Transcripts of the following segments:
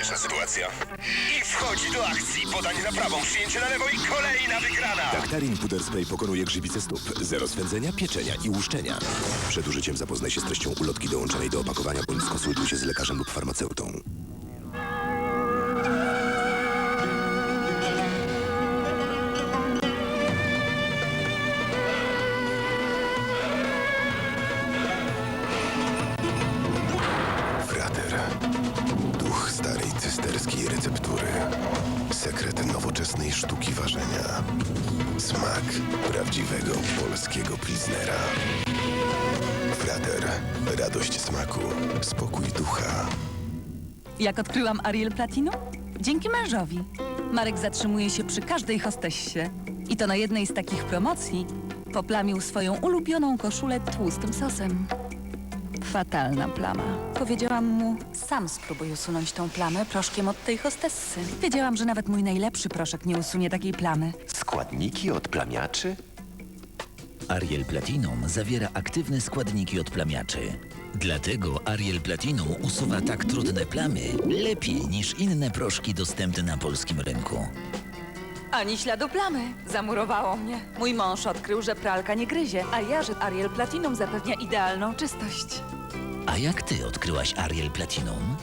Śmieszna sytuacja. I wchodzi do akcji. Podanie na prawą, przyjęcie na lewo i kolejna wygrana. Daktarin Puder Spray pokonuje grzybice stóp. Zero swędzenia, pieczenia i łuszczenia. Przed użyciem zapoznaj się z treścią ulotki dołączonej do opakowania bądź skonsultuj się z lekarzem lub farmaceutą. Sztuki ważenia. Smak prawdziwego polskiego pilsnera. Frater. Radość smaku. Spokój ducha. Jak odkryłam Ariel Platinum? Dzięki mężowi. Marek zatrzymuje się przy każdej hostessie. I to na jednej z takich promocji poplamił swoją ulubioną koszulę tłustym sosem. Fatalna plama. Powiedziałam mu, sam spróbuj usunąć tą plamę proszkiem od tej hostessy. Wiedziałam, że nawet mój najlepszy proszek nie usunie takiej plamy. Składniki od plamiaczy? Ariel Platinum zawiera aktywne składniki odplamiaczy. Dlatego Ariel Platinum usuwa tak trudne plamy lepiej niż inne proszki dostępne na polskim rynku. Ani śladu plamy. Zamurowało mnie. Mój mąż odkrył, że pralka nie gryzie, a ja, że Ariel Platinum zapewnia idealną czystość. A jak ty odkryłaś Ariel Platinum?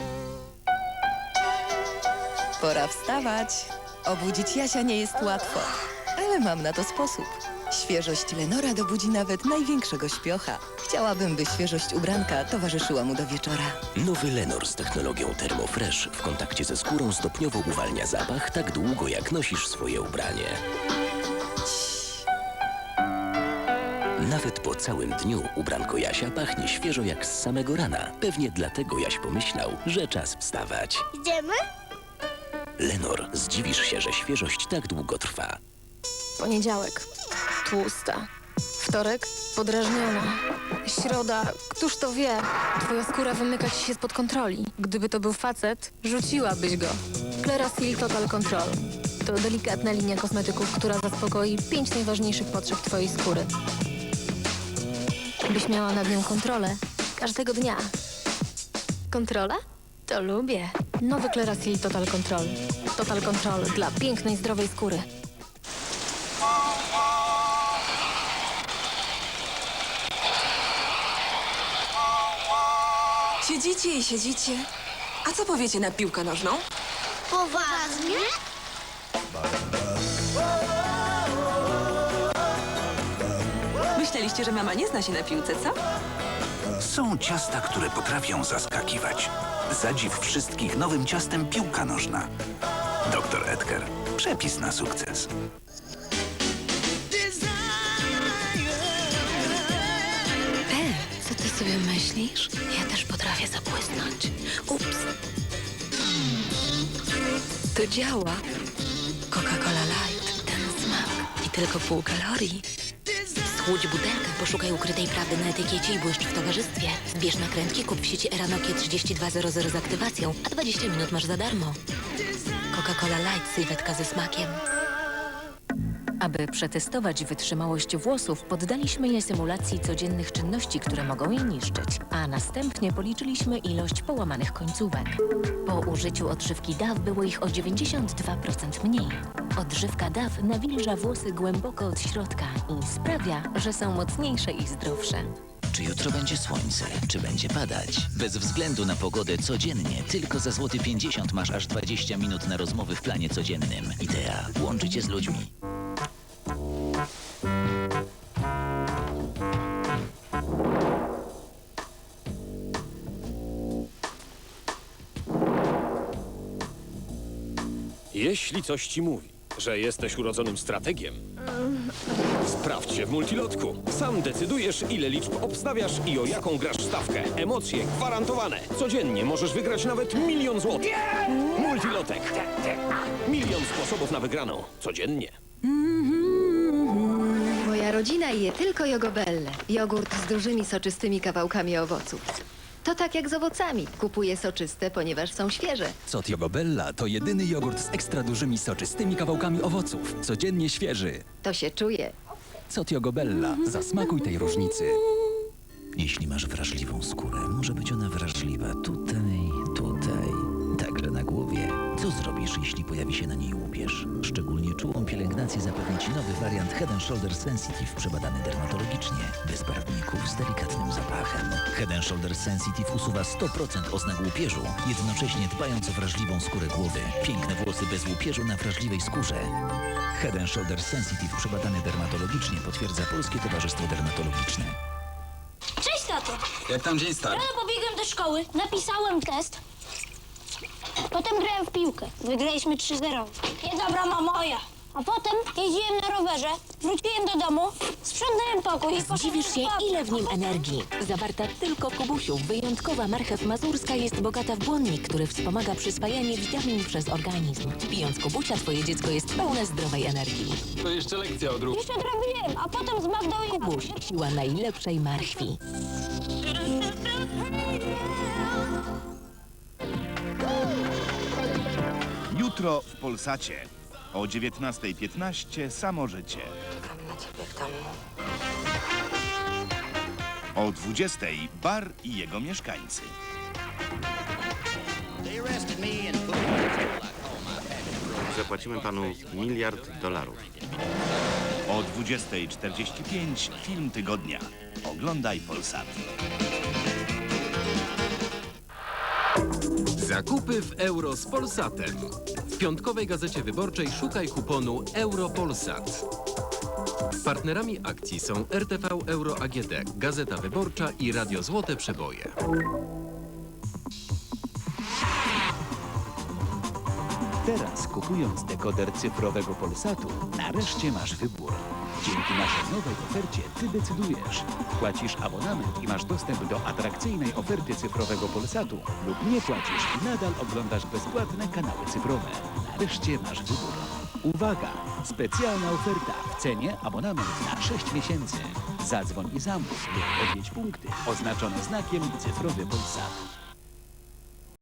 Pora wstawać. Obudzić Jasia nie jest łatwo, ale mam na to sposób. Świeżość Lenora dobudzi nawet największego śpiocha. Chciałabym, by świeżość ubranka towarzyszyła mu do wieczora. Nowy Lenor z technologią Thermofresh w kontakcie ze skórą stopniowo uwalnia zapach tak długo, jak nosisz swoje ubranie. Nawet po całym dniu ubranko Jasia pachnie świeżo jak z samego rana. Pewnie dlatego Jaś pomyślał, że czas wstawać. Idziemy? Lenor, zdziwisz się, że świeżość tak długo trwa. Poniedziałek. Tłusta. Wtorek. Podrażniona. Środa. Któż to wie? Twoja skóra wymyka ci się spod kontroli. Gdyby to był facet, rzuciłabyś go. Clearasil Total Control. To delikatna linia kosmetyków, która zaspokoi pięć najważniejszych potrzeb twojej skóry. Byś miała nad nią kontrolę. Każdego dnia. Kontrola? To lubię. Nowy Clearasil Total Control. Total Control dla pięknej, zdrowej skóry. Siedzicie i siedzicie. A co powiecie na piłkę nożną? Poważnie? Myśleliście, że mama nie zna się na piłce, co? Są ciasta, które potrafią zaskakiwać. Zadziw wszystkich nowym ciastem piłka nożna. Doktor Edgar. Przepis na sukces. E, co ty sobie myślisz? Ja też potrafię zabłysnąć. Ups. To działa. Coca-Cola Light. Ten smak. I tylko pół kalorii. Schłódź butelkę, poszukaj ukrytej prawdy na etykiecie i błyszcz w towarzystwie. Zbierz nakrętki, kup w sieci Eranokie 3200 z aktywacją, a 20 minut masz za darmo. Coca-Cola Light, sylwetka ze smakiem. Aby przetestować wytrzymałość włosów, poddaliśmy je symulacji codziennych czynności, które mogą je niszczyć, a następnie policzyliśmy ilość połamanych końcówek. Po użyciu odżywki DAW było ich o 92% mniej. Odżywka DAW nawilża włosy głęboko od środka i sprawia, że są mocniejsze i zdrowsze. Czy jutro będzie słońce? Czy będzie padać? Bez względu na pogodę codziennie, tylko za złoty 50 masz aż 20 minut na rozmowy w planie codziennym. Idea. Łączy cię z ludźmi. Jeśli coś ci mówi, że jesteś urodzonym strategiem, sprawdź się w multilotku. Sam decydujesz, ile liczb obstawiasz i o jaką grasz stawkę. Emocje gwarantowane. Codziennie możesz wygrać nawet milion złotych. Multilotek. Milion sposobów na wygraną. Codziennie. Moja rodzina je tylko jogobelle. Jogurt z dużymi, soczystymi kawałkami owoców. To tak jak z owocami. Kupuję soczyste, ponieważ są świeże. Sot Jogobella to jedyny jogurt z ekstra dużymi, soczystymi kawałkami owoców. Codziennie świeży. To się czuje. Sot Jogobella. Zasmakuj tej różnicy. Jeśli masz wrażliwą skórę, może być ona wrażliwa tutaj, tutaj, także na głowie Co zrobisz, jeśli pojawi się na niej łupież? Szczególnie czułą pielęgnację zapewni Ci nowy wariant Head and Shoulder Sensitive przebadany dermatologicznie, bez barwników, z delikatnym zapachem. Head and Shoulder Sensitive usuwa 100% oznak łupieżu, jednocześnie dbając o wrażliwą skórę głowy. Piękne włosy bez łupieżu na wrażliwej skórze. Head and Shoulder Sensitive przebadany dermatologicznie potwierdza Polskie Towarzystwo Dermatologiczne. Cześć, tato! Jak tam dzień stary? Rano pobiegłem do szkoły, napisałem test. Potem grałem w piłkę. Wygraliśmy 3-0. Jedna brama moja. A potem jeździłem na rowerze, wróciłem do domu, sprzątałem pokój i poszedłem Zdziwisz się, spać. ile w nim energii. Zawarta tylko w Kubusiu, wyjątkowa marchew mazurska jest bogata w błonnik, który wspomaga przyswajanie witamin przez organizm. Pijąc Kubusia, twoje dziecko jest pełne zdrowej energii. To jeszcze lekcja odrób. Jeszcze odrobiłem, a potem z Magdą i... Kubuś, siła najlepszej marchwi. Jutro w Polsacie. O 19.15 samo życie. Czekam na ciebie w domu. O 20.00 bar i jego mieszkańcy. Zapłacimy panu miliard dolarów. O 20.45 film tygodnia. Oglądaj Polsat. Zakupy w euro z Polsatem. W piątkowej gazecie wyborczej szukaj kuponu Europolsat. Partnerami akcji są RTV Euro AGD, Gazeta Wyborcza i Radio Złote Przeboje. Teraz kupując dekoder cyfrowego Polsatu, nareszcie masz wybór. Dzięki naszej nowej ofercie ty decydujesz. Płacisz abonament i masz dostęp do atrakcyjnej oferty cyfrowego Polsatu lub nie płacisz i nadal oglądasz bezpłatne kanały cyfrowe. Nareszcie masz wybór. Uwaga! Specjalna oferta w cenie abonament na 6 miesięcy. Zadzwoń i zamów lub odwiedź punkty oznaczone znakiem cyfrowy Polsat.